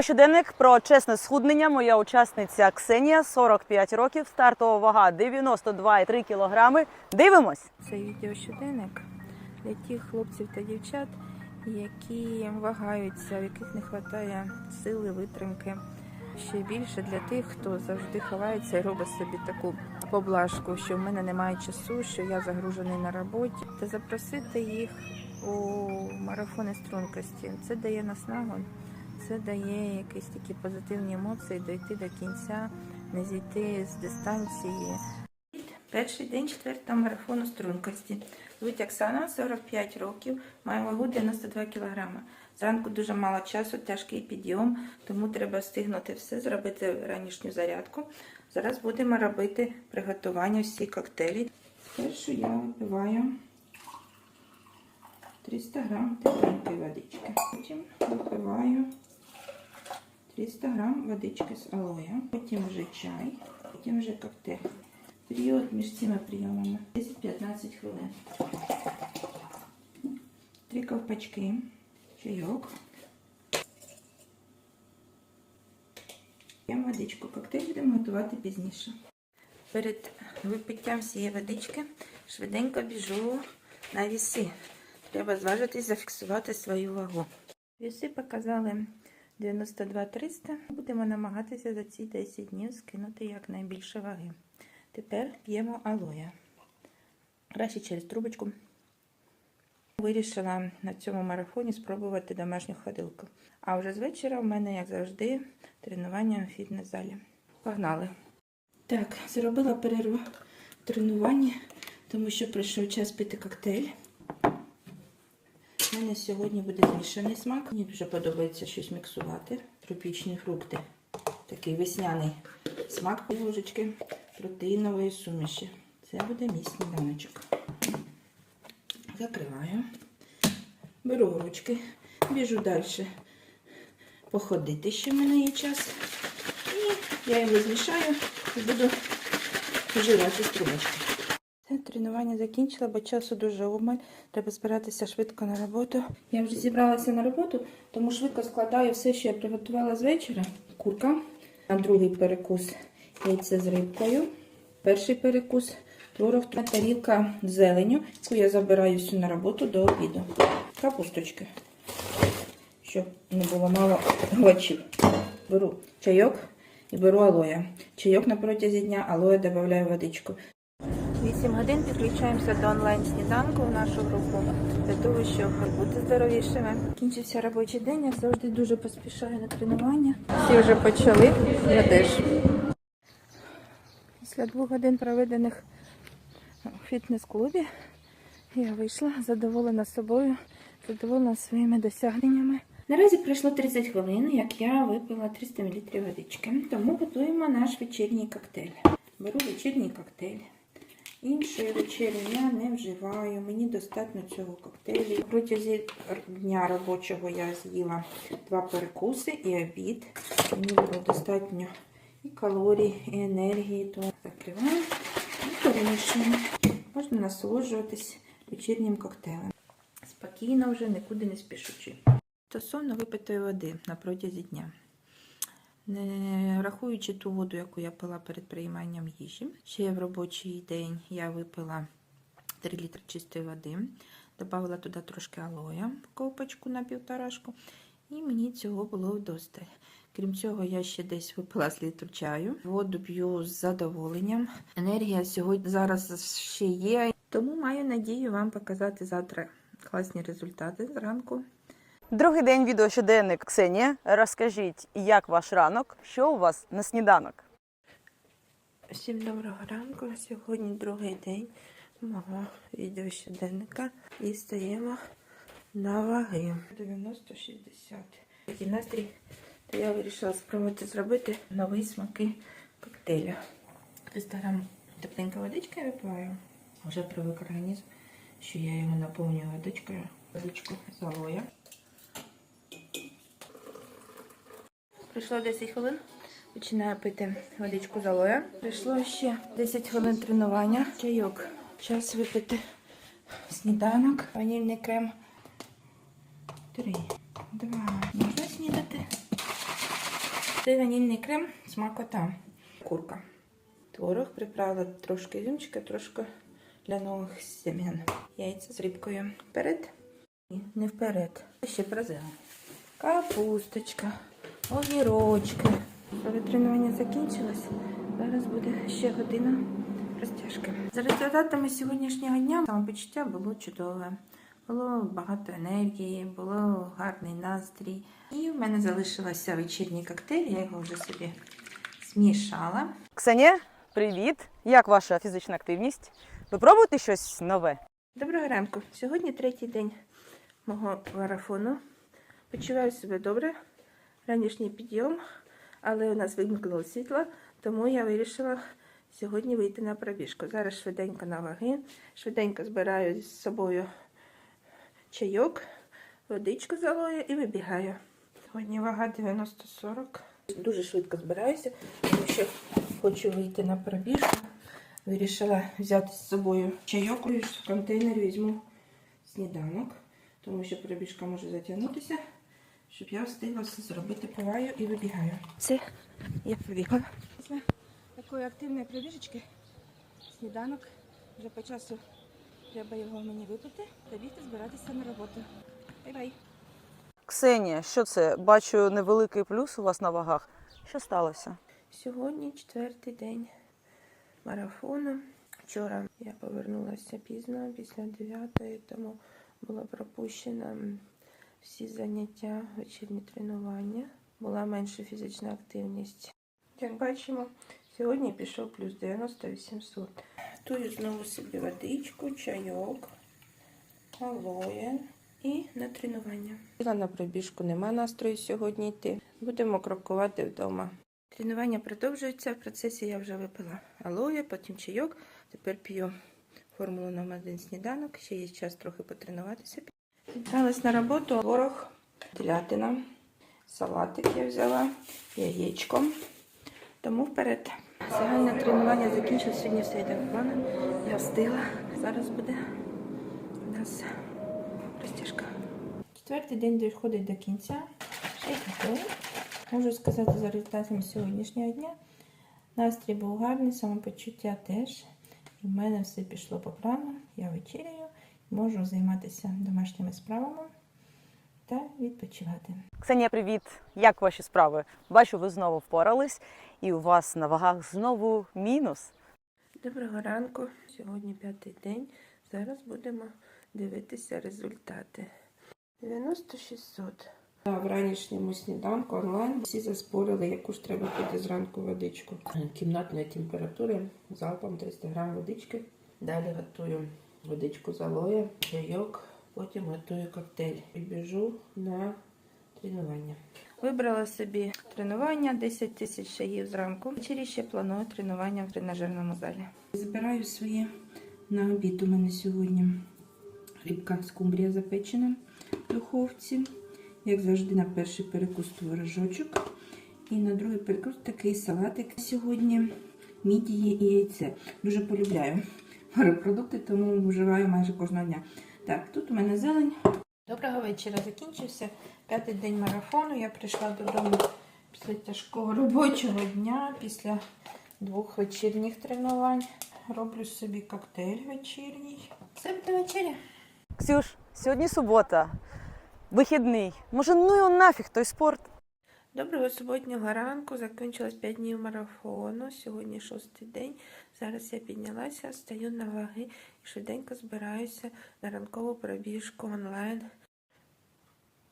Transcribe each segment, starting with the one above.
Щоденник про чесне схуднення. Моя учасниця Ксенія, 45 років, стартова вага 92,3 кілограми. Дивимось. Це відеощоденник для тих хлопців та дівчат, які вагаються, в яких не вистачає сили, витримки. Ще більше для тих, хто завжди ховається і робить собі таку поблажку, що в мене немає часу, що я загружений на роботі. Та запросити їх у марафони стрункості. Це дає наснагу, це дає якісь такі позитивні емоції, дойти до кінця, не зійти з дистанції. Перший день четвертого марафону стрункості. Звуть Оксана, 45 років, маю вагу 92 кг. Зранку дуже мало часу, тяжкий підйом, тому треба встигнути все, зробити ранішню зарядку. Зараз будемо робити приготування всі коктейлі. Спершу я випиваю 300 грам тепленької водички. Потім випиваю 300 грам водички з алоє. Потім вже чай, потім вже коктейль. Період між цими прийомами 10-15 хвилин. Три ковпачки, чайок. П'ємо водичку. Коктейль будемо готувати пізніше. Перед випиттям всієї водички швиденько біжу на віси. Треба зважитись, зафіксувати свою вагу. Віси показали 92-300. Будемо намагатися за ці 10 днів скинути якнайбільше ваги. Тепер п'ємо алоя. Краще через трубочку. Вирішила на цьому марафоні спробувати домашню ходилку. А вже з вечора в мене, як завжди, тренування у фітнес-залі. Погнали! Так, зробила перерву в тренуванні, тому що прийшов час пити коктейль. Мене сьогодні буде змішаний смак. Мені дуже подобається щось міксувати. Тропічні фрукти. Такий весняний смак ложечки протеїнової суміші. Це буде мій сніданочок. Закриваю. Беру ручки, біжу далі походити, ще в мене є час. І я його змішаю і буду вживати з трубочки. Тренування закінчила, бо часу дуже обмаль. Треба збиратися швидко на роботу. Я вже зібралася на роботу, тому швидко складаю все, що я приготувала з вечора. Курка. На другий перекус яйце з рибкою. Перший перекус творог та тарілка зеленю, яку я забираю всю на роботу до обіду. Капусточки, щоб не було мало овочів. Беру чайок і беру алоя. Чайок на протязі дня, алоя додаю водичку. 8 годин підключаємося до онлайн-сніданку в нашу групу для того, щоб бути здоровішими. Кінчився робочий день, як завжди дуже поспішаю на тренування. Всі вже почали, я теж. Після двох годин проведених у фітнес-клубі я вийшла задоволена собою, задоволена своїми досягненнями. Наразі пройшло 30 хвилин, як я випила 300 мл водички, тому готуємо наш вечірній коктейль. Беру вечірній коктейль. Іншої вечері я не вживаю, мені достатньо цього коктейлю. Протязі дня робочого я з'їла два перекуси і обід. Мені було достатньо і калорій, і енергії, то закриваю і перемішуємо. Можна насолоджуватись вечірнім коктейлем. Спокійно вже нікуди не спішучи. Стосовно випитої води на протязі дня. Не рахуючи ту воду, яку я пила перед прийманням їжі, ще в робочий день я випила 3 літри чистої води, додала туди трошки алоя, ковпачку на півторашку, і мені цього було вдосталь. Крім цього, я ще десь випила з літру чаю. Воду п'ю з задоволенням. Енергія сьогодні зараз ще є, тому маю надію вам показати завтра класні результати зранку. Другий день відеощоденник Ксенія. Розкажіть, як ваш ранок, що у вас на сніданок? Всім доброго ранку. Сьогодні другий день мого відео щоденника і стаємо на ваги. 90-60. Такий настрій, то я вирішила спробувати зробити нові смаки коктейля. 300 грам тепленька водичка я випиваю. Вже привик організм, що я його наповнюю водичкою. Водичку з алоя. Пройшло 10 хвилин. Починаю пити водичку з алоя. Прийшло ще 10 хвилин тренування. Чайок. Час випити сніданок. Ванільний крем. Три. Два. Можна снідати. Це ванільний крем, смакота, курка. Творог приправила трошки ізюмчика, трошки лянових семян. Яйця з рибкою. Вперед. Ні, не вперед. Ще про. Капусточка, огірочки. Коли тренування закінчилось, зараз буде ще година розтяжки. За результатами сьогоднішнього дня самопочуття було чудове. Було багато енергії, було гарний настрій. І в мене залишилося вечірній коктейль, я його вже собі змішала. Ксенія, привіт! Як ваша фізична активність? Ви пробуєте щось нове? Доброго ранку. Сьогодні третій день мого марафону. Почуваю себе добре. Ранішній підйом, але у нас вимкнуло світло, тому я вирішила сьогодні вийти на пробіжку. Зараз швиденько на ваги, швиденько збираю з собою чайок, водичку залою і вибігаю. Сьогодні вага 90-40. Дуже швидко збираюся, тому що хочу вийти на пробіжку. Вирішила взяти з собою чайок. В контейнер візьму сніданок, тому що пробіжка може затягнутися, щоб я встигла все зробити. Пиваю і вибігаю. Це я побігла. Після такої активної пробіжечки сніданок вже по часу треба його мені випити та бігти збиратися на роботу. Бай-бай. Ксенія, що це? Бачу невеликий плюс у вас на вагах. Що сталося? Сьогодні четвертий день марафону. Вчора я повернулася пізно, після 9, тому було пропущено всі заняття, вечірні тренування. Була менша фізична активність. Як бачимо, сьогодні пішов плюс 90-800. Готую знову собі водичку, чайок, алоє і на тренування. На пробіжку нема настрою сьогодні йти. Будемо крокувати вдома. Тренування продовжується. В процесі я вже випила алоє, потім чайок. Тепер п'ю формулу номер один сніданок. Ще є час трохи потренуватися. Відправилась на роботу. Ворог, телятина, салатик я взяла, яєчко. Тому вперед. Загальне тренування закінчилось. Сьогодні все йде в плану. Я встигла. Зараз буде у нас розтяжка. Четвертий день доходить до кінця. Можу сказати за результатами сьогоднішнього дня. Настрій був гарний, самопочуття теж. І в мене все пішло по плану. Я вечеряю, можу займатися домашніми справами та відпочивати. Ксенія, привіт! Як ваші справи? Бачу, ви знову впорались, і у вас на вагах знову мінус. Доброго ранку. Сьогодні п'ятий день. Зараз будемо дивитися результати. 9600. В ранішньому сніданку онлайн всі заспорили, яку ж треба пити зранку водичку. Кімнатної температури залпом 300 грам водички. Далі готую водичку з алоє, чайок, потім готую коктейль. І біжу на тренування. Вибрала собі тренування 10 тисяч шагів зранку. Ввечері ще планую тренування в тренажерному залі. Збираю свої на обід у мене сьогодні. Рибка скумбрія запечена в духовці. Як завжди, на перший перекус творожочок. І на другий перекус такий салатик. Сьогодні мідії і яйце. Дуже полюбляю морепродукти, тому вживаю майже кожного дня. Так, тут у мене зелень. Доброго вечора. Закінчився п'ятий день марафону. Я прийшла додому після тяжкого робочого дня, після двох вечірніх тренувань. Роблю собі коктейль вечірній. Це буде вечеря. Ксюш, сьогодні субота, вихідний. Може, ну його нафіг той спорт? Доброго суботнього ранку. Закінчилось 5 днів марафону. Сьогодні шостий день. Зараз я піднялася, стою на ваги і швиденько збираюся на ранкову пробіжку онлайн.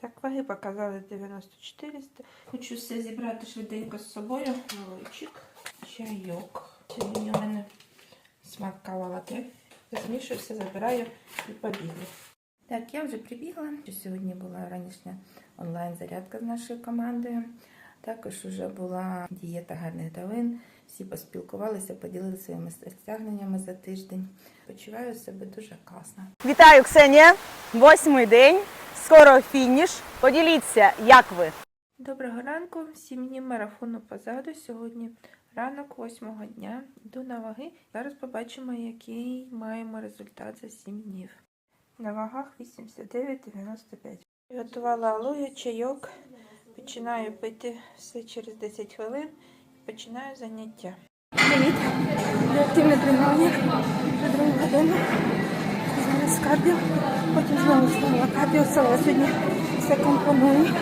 Так, ваги показали 94. Хочу все зібрати швиденько з собою. Молочик, чайок. Сьогодні у мене смак кава лате. Змішую все, забираю і побігли. Так, я вже прибігла. Сьогодні була ранішня онлайн-зарядка з нашою командою. Також вже була дієта гарних давин. Всі поспілкувалися, поділилися своїми досягненнями за тиждень. Почуваю себе дуже класно. Вітаю, Ксенія! Восьмий день, скоро фініш. Поділіться, як ви? Доброго ранку, сім днів марафону позаду. Сьогодні ранок восьмого дня. Йду на ваги. Зараз побачимо, який маємо результат за сім днів. На вагах 89,95. Готувала алоє, чайок, Починаю пити все через 10 хвилин і починаю заняття. Привіт! Активне тренування. Вже другу годину. Зараз кардіо, потім знову стала кардіо, села сьогодні все компоную.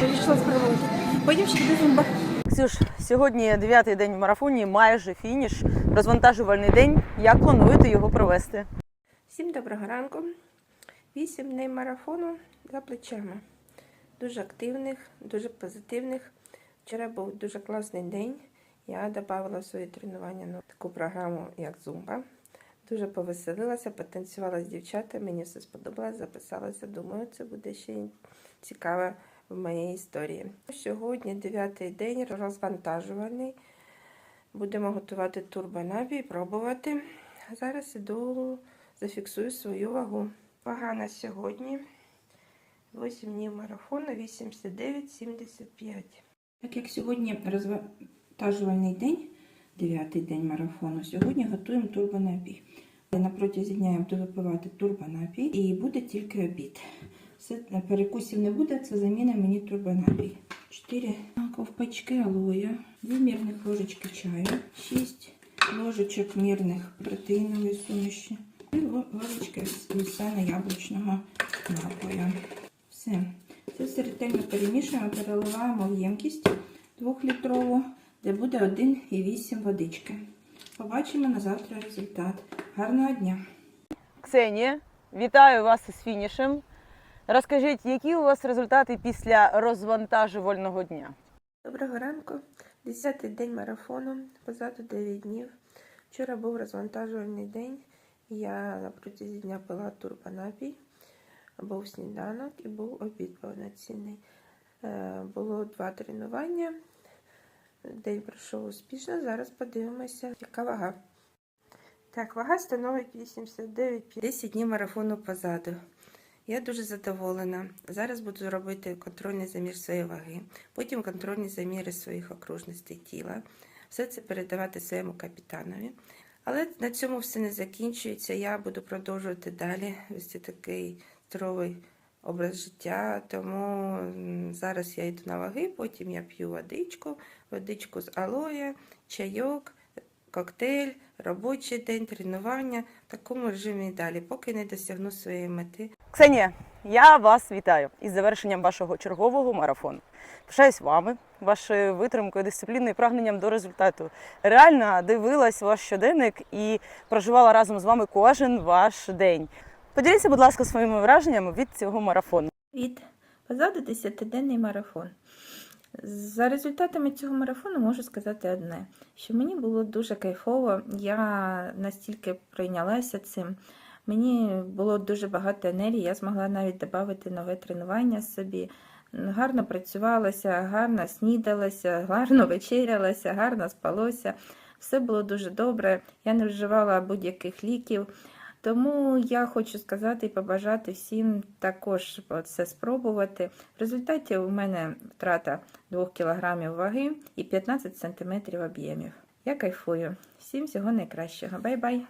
Вийшла з приводу. Потім ще буде зумба. Ксюш, сьогодні дев'ятий день в марафоні, майже фініш, розвантажувальний день. Як плануєте його провести? Всім доброго ранку. Вісім днів марафону за плечами. Дуже активних, дуже позитивних. Вчора був дуже класний день. Я додала в своє тренування на таку програму, як Зумба. Дуже повеселилася, потанцювала з дівчатами, мені все сподобалось, записалася. Думаю, це буде ще й цікаво в моїй історії. Сьогодні дев'ятий день розвантажувальний. Будемо готувати турбонабі і пробувати. Зараз іду зафіксую свою вагу. Вага на сьогодні 8 днів марафону 89,75. Так як сьогодні розвантажувальний день, дев'ятий день марафону, сьогодні готуємо турбонапій. На протязі дня я буду випивати турбонапій і буде тільки обід. Все, перекусів не буде, це заміна мені турбонапій. 4 ковпачки алоя, 2 мірних ложечки чаю, 6 ложечок мірних протеїнової суміші, і ло- ложечки яблучного напою. Все. Це все ретельно перемішуємо, переливаємо в ємкість 2-літрову, де буде 1,8 водички. Побачимо на завтра результат. Гарного дня! Ксенія, вітаю вас із фінішем. Розкажіть, які у вас результати після розвантажувального дня? Доброго ранку. Десятий день марафону, позаду 9 днів. Вчора був розвантажувальний день. Я на протязі дня пила турбонапій. Був сніданок і був обід повноцінний. Е, Було два тренування. День пройшов успішно. Зараз подивимося, яка вага. Так, вага становить 89 10 днів марафону позаду. Я дуже задоволена. Зараз буду робити контрольний замір своєї ваги, потім контрольні заміри своїх окружностей тіла. Все це передавати своєму капітанові. Але на цьому все не закінчується. Я буду продовжувати далі вести такий здоровий образ життя. Тому зараз я йду на ваги, потім я п'ю водичку, водичку з алоє, чайок, коктейль, робочий день, тренування в такому режимі і далі, поки не досягну своєї мети. Ксенія, я вас вітаю із завершенням вашого чергового марафону. Пишаюсь вами, вашою витримкою, дисципліною і прагненням до результату. Реально дивилась ваш щоденник і проживала разом з вами кожен ваш день. Поділіться, будь ласка, своїми враженнями від цього марафону. Від позаду 10-денний марафон. За результатами цього марафону можу сказати одне, що мені було дуже кайфово, я настільки прийнялася цим. Мені було дуже багато енергії, я змогла навіть додати нове тренування собі. Гарно працювалася, гарно снідалася, гарно вечерялася, гарно спалося. Все було дуже добре. Я не вживала будь-яких ліків. Тому я хочу сказати і побажати всім також це спробувати. В результаті у мене втрата 2 кг ваги і 15 см об'ємів. Я кайфую. Всім всього найкращого. Бай-бай!